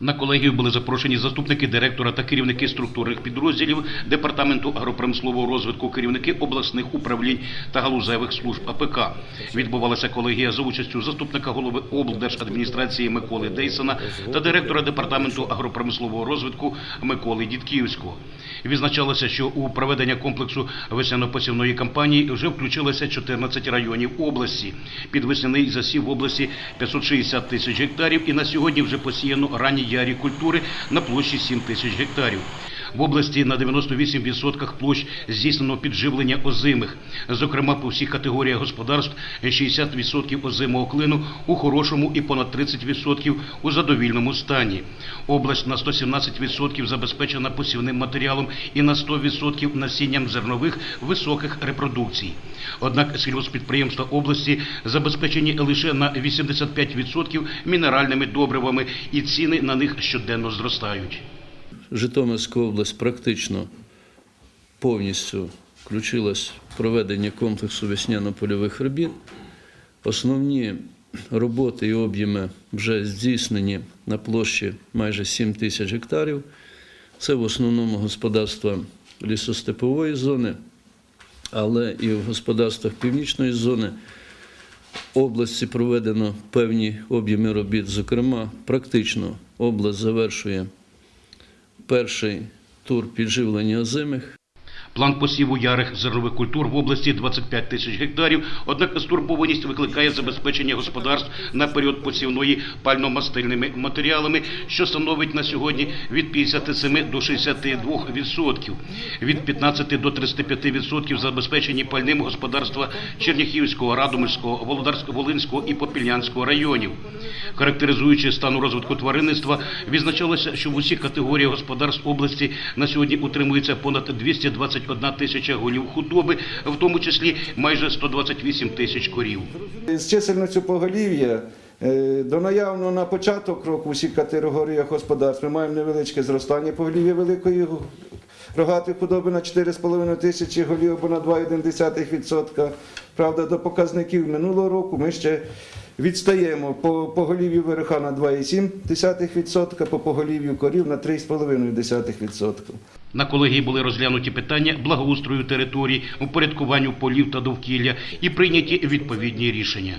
На колегію були запрошені заступники директора та керівники структурних підрозділів Департаменту агропромислового розвитку, керівники обласних управлінь та галузевих служб АПК. Відбувалася колегія за участю заступника голови облдержадміністрації Миколи Дейсона та директора департаменту агропромислового розвитку Миколи Дідківського. Відзначалося, що у проведення комплексу весняно-посівної кампанії вже включилося 14 районів області. Під весняний засів в області 560 тисяч гектарів і на сьогодні вже посіяно ранні ярі культури на площі 7 тисяч гектарів. В області на 98% площ здійснено підживлення озимих. Зокрема, по всіх категоріях господарств 60% озимого клину у хорошому і понад 30% у задовільному стані. Область на 117% забезпечена посівним матеріалом і на 100% насінням зернових високих репродукцій. Однак сільгоспідприємства області забезпечені лише на 85% мінеральними добривами і ціни на них щоденно зростають. Житомирська область практично повністю включилась в проведення комплексу весняно-польових робіт. Основні роботи і об'єми вже здійснені на площі майже 7 тисяч гектарів. Це в основному господарства лісостепової зони, але і в господарствах північної зони області проведено певні об'єми робіт. Зокрема, практично область завершує перший тур підживлення озимих. План посіву ярих зернових культур в області 25 тисяч гектарів, однак стурбованість викликає забезпечення господарств на період посівної пально-мастильними матеріалами, що становить на сьогодні від 57 до 62 відсотків. Від 15 до 35 відсотків забезпечені пальним господарства Черняхівського, Радомирського, Володарського, Волинського і Попільнянського районів. Характеризуючи стан розвитку тваринництва, відзначалося, що в усіх категоріях господарств області на сьогодні утримується понад 221 тисяча голів худоби, в тому числі майже 128 тисяч корів. З чисельністю поголів'я е, до наявно на початок року усіх категоріях господарств ми маємо невеличке зростання поголів'я великої рогатої худоби на 4,5 тисячі голів або на 2,1%. Правда, до показників минулого року ми ще відстаємо по поголів'ю верха на 2,7%, по поголів'ю корів на 3,5%. На колегії були розглянуті питання благоустрою територій, упорядкуванню полів та довкілля і прийняті відповідні рішення.